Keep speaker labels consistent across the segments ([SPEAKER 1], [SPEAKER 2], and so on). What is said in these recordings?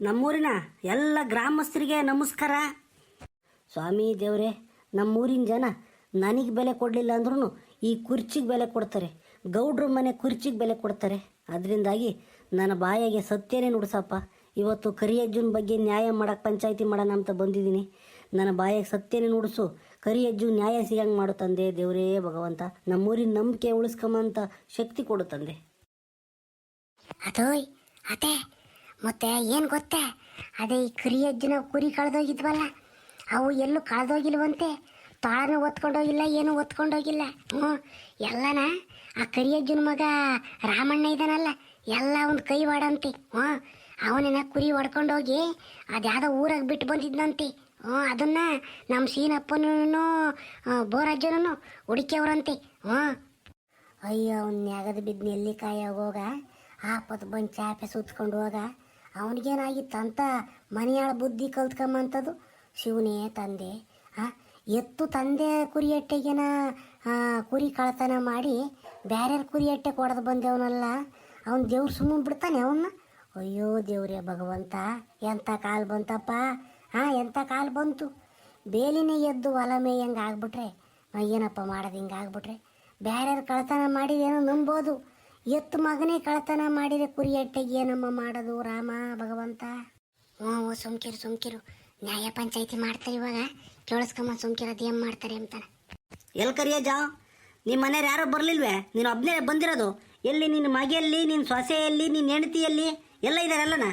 [SPEAKER 1] ನಮ್ಮೂರಿನ ಎಲ್ಲ ಗ್ರಾಮಸ್ಥರಿಗೆ ನಮಸ್ಕಾರ. ಸ್ವಾಮಿ ದೇವರೇ, ನಮ್ಮೂರಿನ ಜನ ನನಗೆ ಬೆಲೆ ಕೊಡಲಿಲ್ಲ ಅಂದ್ರೂ ಈ ಕುರ್ಚಿಗೆ ಬೆಲೆ ಕೊಡ್ತಾರೆ. ಗೌಡ್ರ ಮನೆ ಕುರ್ಚಿಗೆ ಬೆಲೆ ಕೊಡ್ತಾರೆ. ಅದರಿಂದಾಗಿ ನನ್ನ ಬಾಯಿಗೆ ಸತ್ಯನೇ ನುಡಿಸಪ್ಪ. ಇವತ್ತು ಕರಿಯಜ್ಜನ ಬಗ್ಗೆ ನ್ಯಾಯ ಮಾಡಕ್ಕೆ ಪಂಚಾಯಿತಿ ಮಾಡೋಣ ಅಂತ ಬಂದಿದ್ದೀನಿ. ನನ್ನ ಬಾಯಿಗೆ ಸತ್ಯನೇ ನುಡಿಸು, ಕರಿಯಜ್ಜು ನ್ಯಾಯ ಸಿಗಂಗೆ ಮಾಡು ತಂದೆ. ದೇವರೇ, ಭಗವಂತ, ನಮ್ಮೂರಿನ ನಂಬಿಕೆ ಉಳಿಸ್ಕೊಂಬಂತ ಶಕ್ತಿ ಕೊಡು ತಂದೆ.
[SPEAKER 2] ಮತ್ತೆ ಏನು ಗೊತ್ತಾ? ಅದೇ ಈ ಕರಿಯಜ್ಜನ ಕುರಿ ಕಳೆದೋಗಿದ್ವಲ್ಲ, ಅವು ಎಲ್ಲೂ ಕಳೆದೋಗಿಲ್ವಂತೆ. ತಾಳನೂ ಒತ್ಕೊಂಡೋಗಿಲ್ಲ, ಏನು ಒತ್ಕೊಂಡೋಗಿಲ್ಲ. ಹ್ಞೂ, ಎಲ್ಲನ ಆ ಕರಿಯಜ್ಜನ ಮಗ ರಾಮಣ್ಣ ಇದ್ದಾನಲ್ಲ ಎಲ್ಲ ಒಂದು ಕೈ ಮಾಡಂತೆ ಹ್ಞೂ ಅವನೇನ ಕುರಿ ಹೊಡ್ಕೊಂಡೋಗಿ ಅದ್ಯಾವುದೋ ಊರಾಗ ಬಿಟ್ಟು ಬಂದಿದ್ನಂತೆ. ಹ್ಞೂ, ಅದನ್ನ ನಮ್ಮ ಸೀನಪ್ಪನೂ ಬೋರಜ್ಜನೂ ಹುಡುಕ್ಯವ್ರಂತೆ. ಹ್ಞೂ. ಅಯ್ಯೋ, ಅವ್ನ ನ್ಯಾಗದ ಬಿದ್ದು ನೆಲ್ಲಿಕಾಯಿ ಹೋಗ ಆಪತ್ತು ಬಂದು ಚಾಪೆ ಸುತ್ಕೊಂಡು ಹೋಗ ಅವನಿಗೇನಾಗಿತ್ತು ಅಂತ ಮನೆಯಾಳ ಬುದ್ಧಿ ಕಲ್ತ್ಕೊಂಬಂಥದ್ದು? ಶಿವನೇ ತಂದೆ, ಆ, ಎತ್ತು ತಂದೆ ಕುರಿ ಅಟ್ಟೆಗೇನ ಕುರಿ ಕಳತನ ಮಾಡಿ ಬ್ಯಾರ್ಯಾರ ಕುರಿ ಅಟ್ಟೆ ಕೊಡದು ಬಂದವನಲ್ಲ, ಅವ್ನ ದೇವ್ರು ಸುಮ್ಮನೆ ಬಿಡ್ತಾನೆ ಅವನ್ನ ಅಯ್ಯೋ ದೇವ್ರೇ ಭಗವಂತ ಎಂಥ ಕಾಲು ಬಂತಪ್ಪ ಹಾಂ ಎಂಥ ಕಾಲು ಬಂತು? ಬೇಲಿನೇ ಎದ್ದು ಹೊಲ ಮೇಯಂಗೆ ಆಗ್ಬಿಟ್ರೆ ಏನಪ್ಪ ಮಾಡೋದು ಹಿಂಗೆ ಆಗ್ಬಿಟ್ರೆ ಬ್ಯಾರ್ಯಾರು ಕಳ್ತನ ಮಾಡಿದೇನೋ ನಂಬೋದು. ಎತ್ತು ಮಗನೇ ಕಳ್ತನ ಮಾಡಿದೆ ಕುರಿ ಅಟ್ಟೆಗೆ ಏನಮ್ಮ ಮಾಡೋದು ರಾಮ, ಭಗವಂತ. ಹ್ಞೂ ಸುಮ್ಕಿರು ಸುಮ್ಕಿರು ನ್ಯಾಯ ಪಂಚಾಯತಿ ಮಾಡ್ತಾರೆ ಇವಾಗ. ಕೇಳಿಸ್ಕೊಂಬ ಅದು ಏನು ಮಾಡ್ತಾರೆ ಅಂತಾನೆ.
[SPEAKER 1] ಎಲ್ಲಿ ಜಾ ನಿಮ್ಮ ಮನೆಯವ್ರು ಯಾರೋ ಬರಲಿಲ್ವೇ? ನೀನು ಒಬ್ಬನೇ ಬಂದಿರೋದು. ಎಲ್ಲಿ ನಿನ್ನ ಮಗೆಯಲ್ಲಿ ನಿನ್ನ ಸೊಸೆಯಲ್ಲಿ ನಿನ್ನ ಹೆಂಡತಿಯಲ್ಲಿ ಎಲ್ಲ ಇದ್ದಾರಲ್ಲನ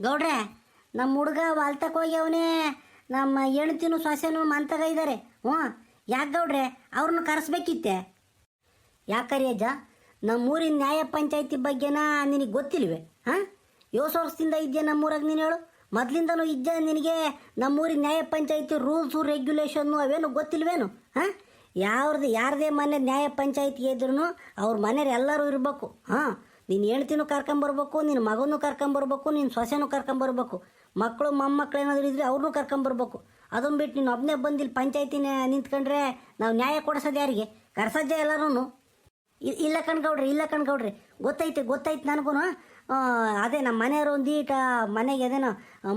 [SPEAKER 1] ಗೌಡ್ರೆ, ನಮ್ಮ ಹುಡುಗ ಹೋಗಿ ಅವನೇ ನಮ್ಮ ಹೆಣ್ತಿನೂ ಸೊಸೆನೂ ಮಂತಗ ಇದ್ದಾರೆ ಹ್ಞೂ, ಯಾಕೆ ಗೌಡ್ರೆ? ಅವ್ರನ್ನ ಕರೆಸ್ಬೇಕಿತ್ತೆ. ಯಾಕೆ ಕರಿಯಜ್ಜ? ನಮ್ಮೂರಿನ ನ್ಯಾಯ ಪಂಚಾಯತಿ ಬಗ್ಗೆನ ನಿನಗೆ ಗೊತ್ತಿಲ್ವೇ? ಹಾಂ? ಯೋಸ್ ವರ್ಷದಿಂದ ಇದೆಯಾ ನಮ್ಮೂರಾಗ ನೀನು ಹೇಳು. ಮೊದಲಿಂದನೂ ಇದ್ದೆ ನಿನಗೆ ನಮ್ಮೂರಿನ ನ್ಯಾಯ ಪಂಚಾಯತಿ ರೂಲ್ಸು ರೆಗ್ಯುಲೇಷನ್ನು ಅವೇನು ಗೊತ್ತಿಲ್ವೇನು? ಹಾಂ? ಯಾವ್ದು ಯಾರದೇ ಮನೆ ನ್ಯಾಯ ಪಂಚಾಯತಿ ಇದ್ರೂ ಅವ್ರ ಮನೆಯವ್ರು ಎಲ್ಲರೂ ಇರಬೇಕು. ಹಾಂ? ನೀನು ಹೆಣ್ತಿನೂ ಕರ್ಕೊಂಬರ್ಬೇಕು ನಿನ್ನ ಮಗನೂ ಕರ್ಕೊಂಬರ್ಬೇಕು ನಿನ್ನ ಸೊಸೆನೂ ಕರ್ಕೊಂಬರ್ಬೇಕು ಮಕ್ಕಳು ಮೊಮ್ಮಕ್ಕಳು ಏನಾದರೂ ಇದ್ರೆ ಅವ್ರನ್ನೂ ಕರ್ಕೊಂಬರ್ಬೇಕು ಅದನ್ನು ಬಿಟ್ಟು ನೀನು ಒಬ್ಬನೇ ಬಂದಿಲ್ಲ ಪಂಚಾಯತಿನೇ ನಿಂತ್ಕೊಂಡ್ರೆ ನಾವು ನ್ಯಾಯ ಕೊಡಿಸೋದು ಯಾರಿಗೆ? ಕರ್ಸೋದೇ ಎಲ್ಲರೂ ಇಲ್ಲ ಕಣ್ಕೌಡ್ರಿ ಇಲ್ಲ ಕಣ್ಕೌಡ್ರಿ ಗೊತ್ತೈತೆ ಗೊತ್ತೈತೆ ನನಗೂ ಅದೇ ನಮ್ಮ ಮನೆಯವರು ಒಂದು ಈಟ ಮನೆಗೆ ಅದೇನೋ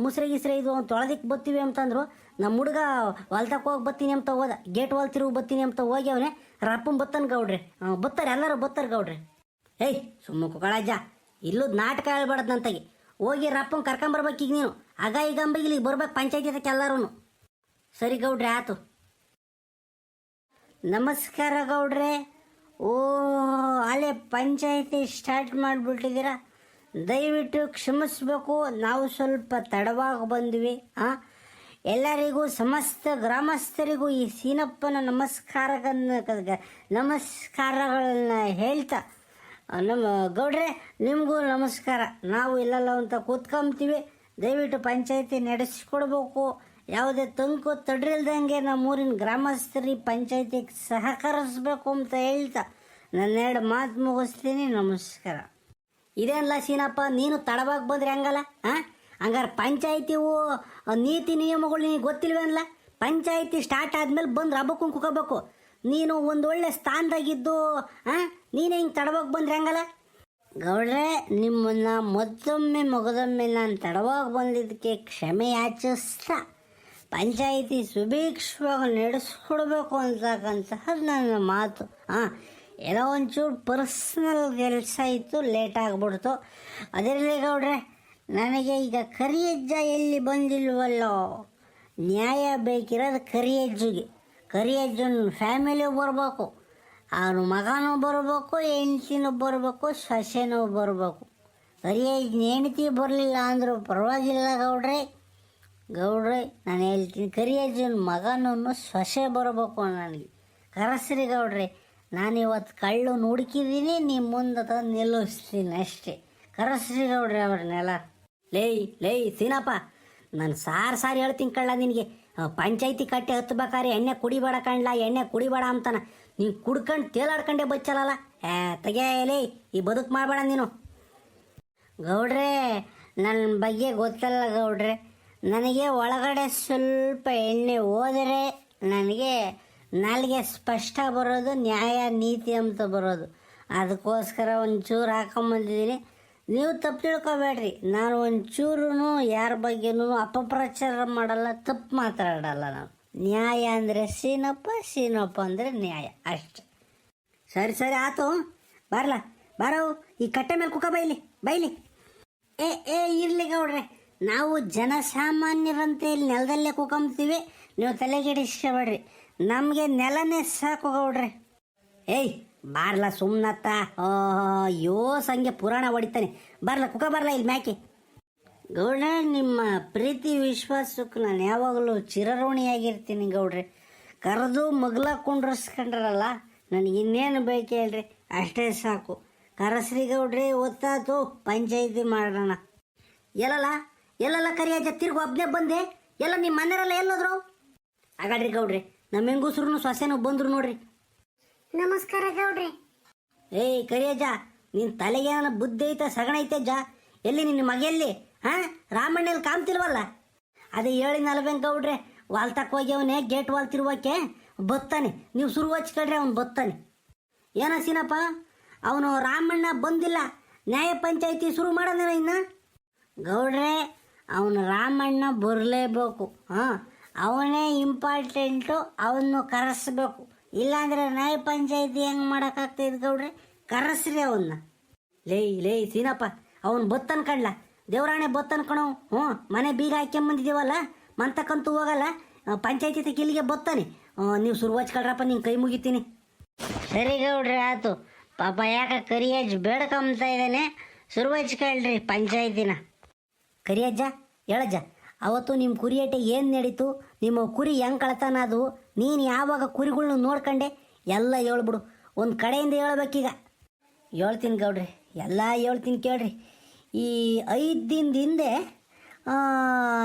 [SPEAKER 1] ಮುಸ್ರೆ ಗಿಸ್ರೆ ಇದು ತೊಳೆದಿಕ್ಕೆ ಬತ್ತೀವಿ ಅಂತಂದ್ರು, ನಮ್ಮ ಹುಡುಗ ಹೊಲ್ದಕ್ಕೆ ಹೋಗಿ ಬತ್ತೀನಿ ಅಂತ ಹೋದ. ಗೇಟ್ ಹೊಲ್ ತಿರುಗಿ ಬತ್ತೀನಿ ಅಂತ ಹೋಗಿ ಅವನೇ ರಪ್ಪನ್ ಬತ್ತನ್ ಗೌಡ್ರಿ. ಬತ್ತಾರೆ, ಎಲ್ಲರೂ ಬತ್ತಾರೆ ಗೌಡ್ರಿ. ಏಯ್ ಸುಮ್ಮ ಕುಕಳಜ್ಜ ಇಲ್ಲೂ ನಾಟಕ ಹೇಳ್ಬಾರ್ದು ನಂತಾಗಿ. ಹೋಗಿ ರಪ್ಪನ್ ಕರ್ಕೊಂಬರ್ಬೇಕು ಈಗ ನೀನು. ಆಗ ಈಗ ಇಲ್ಲಿಗೆ ಬರ್ಬೇಕು ಪಂಚಾಯತಿ ಅದಕ್ಕೆ ಎಲ್ಲರೂ ಸರಿ ಗೌಡ್ರಿ ಆತು ನಮಸ್ಕಾರ ಗೌಡ್ರೆ. ಪಂಚಾಯತಿ ಸ್ಟಾರ್ಟ್ ಮಾಡಿಬಿಟ್ಟಿದ್ದೀರಾ? ದಯವಿಟ್ಟು ಕ್ಷಮಿಸ್ಬೇಕು. ನಾವು ಸ್ವಲ್ಪ ತಡವಾಗಿ ಬಂದ್ವಿ ಹಾಂ ಎಲ್ಲರಿಗೂ, ಸಮಸ್ತ ಗ್ರಾಮಸ್ಥರಿಗೂ ಈ ಸೀನಪ್ಪನ ನಮಸ್ಕಾರ ನಮಸ್ಕಾರಗಳನ್ನ ಹೇಳ್ತಾ ನಮ್ಮ ಗೌಡ್ರೆ, ನಿಮಗೂ ನಮಸ್ಕಾರ. ನಾವು ಇಲ್ಲಲ್ಲ ಅಂತ ಕೂತ್ಕೊಂತೀವಿ. ದಯವಿಟ್ಟು ಪಂಚಾಯತಿ ನಡೆಸ್ಕೊಡ್ಬೇಕು. ಯಾವುದೇ ತಂಕು ತಡ್ರಿಲ್ದಂಗೆ ನಮ್ಮೂರಿನ ಗ್ರಾಮಸ್ಥರಿಗೆ ಪಂಚಾಯತಿಗೆ ಸಹಕರಿಸ್ಬೇಕು ಅಂತ ಹೇಳ್ತಾ ನನ್ನೆರಡು ಮಾತು ಮುಗಿಸ್ತೀನಿ, ನಮಸ್ಕಾರ. ಇದೇನಲ್ಲ ಸೀನಪ್ಪ ನೀನು ತಡವಾಗಿ ಬಂದ್ರೆ ಹಂಗಲ್ಲ ಹಾಂ ಹಂಗಾರೆ ಪಂಚಾಯತಿವು ನೀತಿ ನಿಯಮಗಳು ನಿನಗೆ ಗೊತ್ತಿಲ್ವೇನಲ್ಲ ಪಂಚಾಯತಿ ಸ್ಟಾರ್ಟ್ ಆದ್ಮೇಲೆ ಬಂದು ರಬ್ಬಕ್ಕೂ ಕುಕೋಬೇಕು. ನೀನು ಒಂದು ಒಳ್ಳೆ ಸ್ಥಾನದಾಗಿದ್ದು ಹಾಂ ನೀನು ಹಿಂಗೆ ತಡವಾಗಿ ಬಂದ್ರೆ ಹಂಗಲ್ಲ? ಗೌಡ್ರೆ, ನಿಮ್ಮನ್ನ ಮತ್ತೊಮ್ಮೆ ಮೊಗದೊಮ್ಮೆ ನಾನು ತಡವಾಗಿ ಬಂದಿದ್ದಕ್ಕೆ ಕ್ಷಮೆ ಆಚರಿಸ್ತಾ ಪಂಚಾಯಿತಿ ಸುಭೀಕ್ಷವಾಗಿ ನಡೆಸ್ಕೊಡ್ಬೇಕು ಅಂತಕ್ಕಂತಹ ನನ್ನ ಮಾತು ಹಾಂ ಏನೋ ಒಂಚೂರು ಪರ್ಸ್ನಲ್ ಕೆಲಸ ಇತ್ತು ಲೇಟ್ ಆಗಿಬಿಡ್ತು. ಅದರಲ್ಲಿ ಗೌಡ್ರೆ, ನನಗೆ ಈಗ ಕರಿಯಜ್ಜ ಎಲ್ಲಿ ಬಂದಿಲ್ವಲ್ಲೋ? ನ್ಯಾಯ ಬೇಕಿರೋದು ಕರಿಯಜ್ಜಿಗೆ ಕರಿಯಜ್ಜನ ಫ್ಯಾಮಿಲಿ ಬರಬೇಕು, ಅವನು ಮಗನೂ ಬರಬೇಕು, ಹೆಂಡ್ತಿನೂ ಬರಬೇಕು, ಸೊಸೆನೂ ಬರಬೇಕು. ಕರಿಯಜ್ಜನ ಹೆಂಡ್ತಿ ಬರಲಿಲ್ಲ ಅಂದರೂ ಪರವಾಗಿಲ್ಲ ಗೌಡ್ರೆ. ಗೌಡ್ರೆ, ನಾನು ಹೇಳ್ತೀನಿ ಕರಿಯಜ್ಜನ ಮಗನೂ ಸೊಸೆ ಬರಬೇಕು ನನಗೆ. ಕರಸ್ರಿ ಗೌಡ್ರೆ. ನಾನು ಇವತ್ತು ಕಳ್ಳು ನುಡುಕಿದ್ದೀನಿ ನಿಮ್ಮ ಮುಂದೆ ತಂದು ನಿಲ್ಲಿಸ್ತೀನಿ ಅಷ್ಟೇ. ಕರಸ್ರಿ ನೋಡ್ರಿ ಅವ್ರನ್ನೆಲ್ಲ ಲೇಯ್ ಲೇಯ್ ಸೀನಪ್ಪ, ನಾನು ಸಾರು ಸಾರಿ ಹೇಳ್ತೀನಿ ಕಳ್ಳ ನಿನಗೆ. ಪಂಚಾಯತಿ ಕಟ್ಟೆ ಹತ್ಬೇಕಾರೆ ಎಣ್ಣೆ ಕುಡಿಬೇಡ ಕಣ್ಲ, ಎಣ್ಣೆ ಕುಡಿಬೇಡ ಅಂತಾನ. ನೀನು ಕುಡ್ಕೊಂಡು ತೇಲಾಡ್ಕೊಂಡೆ ಬಚ್ಚಲಲ್ಲ. ಏ, ತೆಗೆ ಲೇಯ್ ಈ ಬದುಕು ಮಾಡಬೇಡ ನೀನು. ಗೌಡ್ರೆ ನನ್ನ ಬಗ್ಗೆ ಗೊತ್ತಲ್ಲ ಗೌಡ್ರೆ. ನನಗೆ ಒಳಗಡೆ ಸ್ವಲ್ಪ ಎಣ್ಣೆ ಹೋದರೆ ನನಗೆ ನಾಲಿಗೆ ಸ್ಪಷ್ಟ ಬರೋದು, ನ್ಯಾಯ, ನೀತಿ ಅಂತ ಬರೋದು. ಅದಕ್ಕೋಸ್ಕರ ಒಂಚೂರು ಹಾಕೊಂಬಂದಿದ್ದೀನಿ. ನೀವು ತಪ್ಪು ತಿಳ್ಕೊಬೇಡ್ರಿ. ನಾನು ಒಂಚೂರು ಯಾರ ಬಗ್ಗೆನೂ ಅಪಪ್ರಚಾರ ಮಾಡಲ್ಲ, ತಪ್ಪು ಮಾತಾಡಲ್ಲ ನಾನು. ನ್ಯಾಯ ಅಂದರೆ ಸೀನಪ್ಪ ಸೀನಪ್ಪ ಅಂದರೆ ನ್ಯಾಯ, ಅಷ್ಟೆ. ಸರಿ ಸರಿ, ಆತು. ಬರಲ್ಲ ಬಾರೋ. ಈ ಕಟ್ಟೆ ಮೇಲೆ ಕುಕ ಬೈಲಿ ಬೈಲಿ. ಏ ಏ, ಇರಲಿ ಗೌಡ್ರೆ. ನಾವು ಜನಸಾಮಾನ್ಯರಂತೆ ಇಲ್ಲಿ ನೆಲದಲ್ಲೇ ಕುಕೊಂಬ್ತೀವಿ. ನೀವು ತಲೆಗೆಡಿಸ್ಕೊಬೇಡ್ರಿ. ನಮಗೆ ನೆಲನೇ ಸಾಕು ಗೌಡ್ರೆ. ಏಯ್, ಬಾರ್ಲ ಸುಮ್ನತ್ತ. ಅಯ್ಯೋ ಸಂಗೆ ಪುರಾಣ ಹೊಡಿತಾನೆ. ಬರ್ಲ, ಕುಕ ಬರ್ಲ ಇಲ್ಲಿ ಮ್ಯಾಕೆ. ಗೌಡ್ರೆ, ನಿಮ್ಮ ಪ್ರೀತಿ ವಿಶ್ವಾಸಕ್ಕೆ ನಾನು ಯಾವಾಗಲೂ ಚಿರಋಣಿಯಾಗಿರ್ತೀನಿ ಗೌಡ್ರೆ. ಕರೆದು ಮಗ್ಲ ಕುಂಡ್ರಸ್ಕೊಂಡ್ರಲ್ಲ, ನನಗೆ ಇನ್ನೇನು ಬೇಕು ಹೇಳ್ರಿ? ಅಷ್ಟೇ ಸಾಕು. ಕರಸ್ರಿ ಗೌಡ್ರಿ ಒತ್ತಾತು ಪಂಚಾಯಿತಿ ಮಾಡೋಣ. ಎಲ್ಲಲ್ಲ? ಎಲ್ಲಲ್ಲ ಕರಿಯಾಜ, ತಿರ್ಗು ಒಬ್ಬನೇ ಬಂದೆ? ಎಲ್ಲ ನಿಮ್ಮ ಮನೆಯವರೆಲ್ಲ ಎಲ್ಲೋದ್ರು? ಹಾಗಾಡ್ರಿ ಗೌಡ್ರಿ ನಮ್ಮ ಹೆಂಗಸ್ರು ಸೊಸೆನೂ ಬಂದ್ರು ನೋಡ್ರಿ.
[SPEAKER 2] ನಮಸ್ಕಾರ ಗೌಡ್ರಿ.
[SPEAKER 1] ಏಯ್ ಕರಿಯಜ್ಜ ನಿನ್ ತಲೆಗೆ ಬುದ್ಧಿ ಐತೆ ಸಗಣ ಐತೆ ಜಾ ಎಲ್ಲಿ ನಿನ್ನ ಮಗ ಎಲ್ಲಿ? ಹಾ? ರಾಮಣ್ಣಲ್ಲಿ ಕಾಮ್ತಿಲ್ವಲ್ಲ ಅದೇ ಹೇಳಿ ನಲ್ಬೇಂಗ್ ಗೌಡ್ರೆ ವಾಲ್ ತಕ್ಕ ಹೋಗಿ ಅವನೇ ಗೇಟ್ ವಾಲ್ ತಿರುವಕ್ಕೆ ಬತ್ತಾನೆ. ನೀವು ಶುರು ಹಚ್ಕೊಳ್ರಿ ಅವ್ನು ಬತ್ತಾನೆ. ಏನ ಸೀನಪ್ಪ ಅವನು ರಾಮಣ್ಣ ಬಂದಿಲ್ಲ. ನ್ಯಾಯ ಪಂಚಾಯಿತಿ ಶುರು ಮಾಡೋದೇನ ಇನ್ನ? ಗೌಡ್ರೆ ಅವನು ರಾಮಣ್ಣ ಬರಲೇಬೇಕು. ಹಾಂ? ಅವನೇ ಇಂಪಾರ್ಟೆಂಟು ಅವನು ಕರೆಸ್ಬೇಕು. ಇಲ್ಲಾಂದ್ರೆ ನಾಯಿ ಪಂಚಾಯಿತಿ ಹೆಂಗೆ ಮಾಡೋಕ್ಕಾಗ್ತೈತೆ ಗೌಡ್ರೆ? ಕರೆಸ್ರಿ ಅವನ್ನ ಲೇ ಲೇ, ಸೀನಪ್ಪ, ಅವನು ಬತ್ತನ್ ಕಡ್ಲ ದೇವರಾಣೆ ಬತ್ತನ್ ಕಣೋ. ಹ್ಞೂ, ಮನೆ ಬೀಗ ಹಾಕ್ಯಂಬಂದಿದ್ದೀವಲ್ಲ, ಮಂತಕ್ಕಂತೂ ಹೋಗಲ್ಲ. ಪಂಚಾಯತಿ ತಕ್ಕ ಇಲ್ಲಿಗೆ ಬತ್ತಾನೆ. ನೀವು ಶುರು ಹಚ್ಕೊಳ್ರಪ್ಪ ನಿಂಗೆ ಕೈ ಮುಗಿತೀನಿ. ಸರಿ ಗೌಡ್ರಿ, ಆತು. ಪಾಪ ಯಾಕೆ ಕರಿಯಜ್ಜ ಬೇಡ್ಕೊಂಬ್ತಾ ಇದ್ದಾನೆ? ಶುರು ಹಚ್ಕೊಳ್ರಿ ಪಂಚಾಯತಿನ. ಕರಿಯಜ್ಜ, ಹೇಳಜ್ಜ, ಅವತ್ತು ನಿಮ್ಮ ಕುರಿಯಟೆ ಏನು ನಡೀತು? ನಿಮ್ಮ ಕುರಿ ಹೆಂಗೆ ಕಳ್ತಾನ ಅದು? ನೀನು ಯಾವಾಗ ಕುರಿಗಳ್ನ ನೋಡ್ಕೊಂಡೆ? ಎಲ್ಲ ಹೇಳ್ಬಿಡು. ಒಂದು ಕಡೆಯಿಂದ ಹೇಳ್ಬೇಕೀಗ. ಹೇಳ್ತೀನಿ ಗೌಡ್ರಿ, ಎಲ್ಲ ಹೇಳ್ತೀನಿ ಕೇಳ್ರಿ. ಈ ಐದು ದಿನದ ಹಿಂದೆ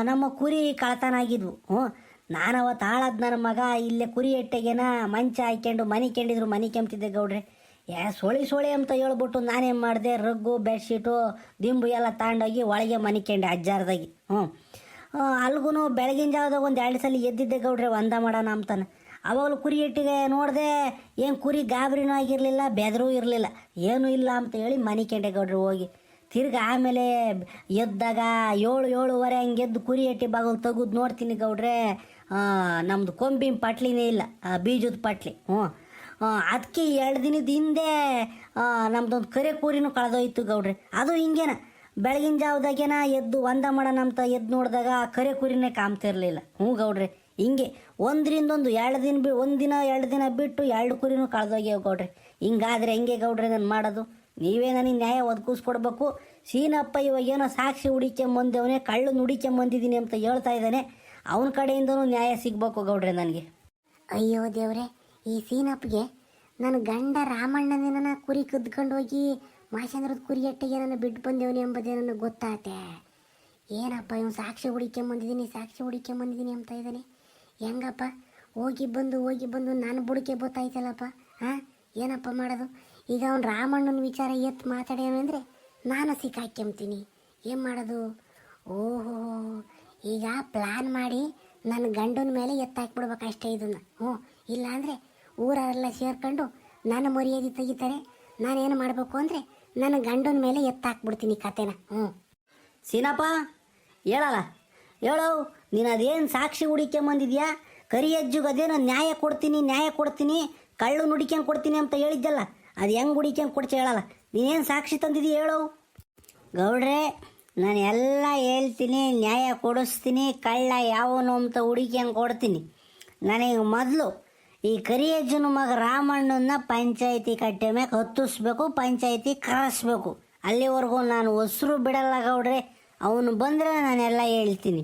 [SPEAKER 1] ನಮ್ಮ ಕುರಿ ಕಳ್ತನ ಆಗಿದ್ವು ಹ್ಞೂ ನಾನು ಅವತ್ತು ನನ್ನ ಮಗ, ಇಲ್ಲೇ ಕುರಿ ಎಟ್ಟೆಗೆನ ಮಂಚ ಹಾಕ್ಕೊಂಡು ಮನೆ ಕೆಂಡಿದ್ರು, ಮನೆ ಕೆಮ್ತಿದ್ದೆ ಗೌಡ್ರಿ. ಏ, ಸೊಳಿ ಸೊಳಿ ಅಂತ ಹೇಳ್ಬಿಟ್ಟು ನಾನೇನು ಮಾಡಿದೆ? ರಗ್ಗು, ಬೆಡ್ಶೀಟು, ದಿಂಬು ಎಲ್ಲ ತಗೊಂಡೋಗಿ ಒಳಗೆ ಮನೆ ಕೆಂಡೆ ಅಜ್ಜಾರದಾಗಿ. ಹ್ಞೂ. ಅಲ್ಗೂ ಬೆಳಗಿನ ಜಾವದಾಗ ಒಂದು ಎರಡು ಸಲ ಎದ್ದಿದ್ದೆ ಗೌಡ್ರೆ, ಒಂದ ಮಾಡೋಣ ಅಂತಾನೆ. ಅವಾಗಲೂ ಕುರಿ ಇಟ್ಟಿಗೆ ನೋಡಿದೆ, ಏನು ಕುರಿ ಗಾಬರಿನೂ ಆಗಿರಲಿಲ್ಲ, ಬೆದರೂ ಇರಲಿಲ್ಲ. ಏನೂ ಇಲ್ಲ ಅಂತ ಹೇಳಿ ಮನೆ ಕೆಂಡೆ ಗೌಡ್ರೆ ಹೋಗಿ, ತಿರ್ಗಿ ಆಮೇಲೆ ಎದ್ದಾಗ ಏಳು, ಏಳುವರೆ ಹಂಗೆ ಎದ್ದು ಕುರಿ ಎಟ್ಟಿ ಬಾಗಲು ತೆಗೆದು ನೋಡ್ತೀನಿ ಗೌಡ್ರೆ. ನಮ್ಮದು ಕೊಂಬಿನ ಪಟ್ಲಿನೇ ಇಲ್ಲ ಬೀಜದ ಪಟ್ಲಿ, ಹ್ಞೂ. ಅದಕ್ಕೆ ಎರಡು ದಿನದ ಹಿಂದೆ ನಮ್ಮದೊಂದು ಕರೆ ಕೂರಿನೂ ಕಳೆದೋಯ್ತು ಗೌಡ್ರೆ. ಅದು ಹಿಂಗೇನ? ಬೆಳಗಿನ ಜಾವದಾಗೇನ ಎದ್ದು ಒಂದ ಮಾಡೋಣ ಅಂತ ಎದ್ದು ನೋಡಿದಾಗ ಆ ಕರೆ ಕುರಿನೇ ಕಾಮ್ತಿರ್ಲಿಲ್ಲ ಹ್ಞೂ ಗೌಡ್ರೆ, ಹಿಂಗೆ ಒಂದರಿಂದ ಒಂದು ಎರಡು ದಿನ ಬಿ, ಒಂದು ದಿನ ಎರಡು ದಿನ ಬಿಟ್ಟು ಎರಡು ಕುರಿನೂ ಕಳೆದೋಗ್ಯಾವ ಗೌಡ್ರೆ. ಹಿಂಗಾದ್ರೆ ಹೆಂಗೆ ಗೌಡ್ರೆ ನಾನು ಮಾಡೋದು? ನೀವೇ ನನಗೆ ನ್ಯಾಯ ಒದಗಿಸ್ಕೊಡ್ಬೇಕು. ಸೀನಪ್ಪ ಇವಾಗ ಏನೋ ಸಾಕ್ಷಿ ಹುಡಿಕೊಂಬಂದವನೇ, ಕಳ್ಳು ನುಡಿಕೊಂಬಂದಿದ್ದೀನಿ ಅಂತ ಹೇಳ್ತಾ ಇದ್ದಾನೆ. ಅವನ ಕಡೆಯಿಂದನೂ ನ್ಯಾಯ ಸಿಗ್ಬೇಕು ಗೌಡ್ರೆ ನನಗೆ.
[SPEAKER 2] ಅಯ್ಯೋ ದೇವ್ರೆ, ಈ ಸೀನಪ್ಪಗೆ ನನ್ನ ಗಂಡ ರಾಮಣ್ಣನ ಕುರಿ ಕದ್ಕೊಂಡು ಹೋಗಿ ಮಾಸಂದ್ರದ ಕುರಿ ಎಟ್ಟೆಗೆ ನನ್ನ ಬಿಟ್ಟು ಬಂದೇವನಿ ಎಂಬುದೇ ನನಗೆ ಗೊತ್ತಾತೆ. ಏನಪ್ಪ ಇವನು ಸಾಕ್ಷಿ ಹುಡಿಕೊಂಬಂದಿದ್ದೀನಿ ಸಾಕ್ಷಿ ಹುಡಿಕೊಂಬಂದಿದ್ದೀನಿ ಅಂತ ಇದ್ದಾನೆ? ಹೆಂಗಪ್ಪ? ಹೋಗಿ ಬಂದು ಹೋಗಿ ಬಂದು ನಾನು ಬುಡಕೆ ಗೊತ್ತಾಯ್ತಲ್ಲಪ್ಪ? ಹಾಂ ಏನಪ್ಪ ಮಾಡೋದು? ಈಗ ಅವ್ನು ರಾಮಣ್ಣನ ವಿಚಾರ ಎತ್ತು ಮಾತಾಡ್ಯಾನು ಅಂದರೆ ನಾನು ಸಿಕ್ಕಾಕ್ಯಂತೀನಿ ಏನು ಮಾಡೋದು? ಓಹೋ, ಈಗ ಪ್ಲ್ಯಾನ್ ಮಾಡಿ ನನ್ನ ಗಂಡನ ಮೇಲೆ ಎತ್ತಾಕ್ಬಿಡ್ಬೇಕು ಅಷ್ಟೇ ಇದನ್ನು. ಹ್ಞೂ, ಇಲ್ಲಾಂದರೆ ಊರವರೆಲ್ಲ ಸೇರ್ಕೊಂಡು ನನ್ನ ಮರ್ಯಾದೆ ತೆಗಿತಾರೆ. ನಾನೇನು ಮಾಡಬೇಕು ಅಂದರೆ ನನ್ನ ಗಂಡನ ಮೇಲೆ ಎತ್ತಾಕ್ಬಿಡ್ತೀನಿ ಕತೆನ ಹ್ಞೂ
[SPEAKER 1] ಸೀನಪ್ಪ, ಹೇಳಲ್ಲ. ಹೇಳೋ ನೀನು ಅದೇನು ಸಾಕ್ಷಿ ಹುಡಿಕೊಂಬಂದಿದ್ಯಾ ಕರಿಯಜ್ಜುಗೆ ಅದೇನೋ ನ್ಯಾಯ ಕೊಡ್ತೀನಿ ನ್ಯಾಯ ಕೊಡ್ತೀನಿ, ಕಳ್ಳು ನುಡಿಕೊಂಡು ಕೊಡ್ತೀನಿ ಅಂತ ಹೇಳಿದ್ದಲ್ಲ ಅದು ಹೆಂಗೆ ಹುಡಿಕ್ಯಂಗೆ ಕೊಡ್ಚೆ ಹೇಳಲ್ಲ. ನೀನೇನು ಸಾಕ್ಷಿ ತಂದಿದ್ದೀಯ ಹೇಳೋ. ಗೌಡ್ರೆ, ನಾನು ಎಲ್ಲ ಹೇಳ್ತೀನಿ, ನ್ಯಾಯ ಕೊಡಿಸ್ತೀನಿ, ಕಳ್ಳ ಯಾವನು ಅಂತ ಹುಡುಕ್ಯಂಗೆ ಕೊಡ್ತೀನಿ. ನನಗೆ ಮೊದಲು ಈ ಕರಿಯಜ್ಜನ ಮಗ ರಾಮಣ್ಣನ ಪಂಚಾಯಿತಿ ಕಟ್ಟೆ ಮ್ಯಾಗ ಹತ್ತಿಸ್ಬೇಕು, ಪಂಚಾಯಿತಿ ಕರೆಸ್ಬೇಕು. ಅಲ್ಲಿವರೆಗೂ ನಾನು ಹೊಸರು ಬಿಡಲ್ಲ ಗೌಡ್ರೆ, ಅವನು ಬಂದರೆ ನಾನೆಲ್ಲ ಹೇಳ್ತೀನಿ.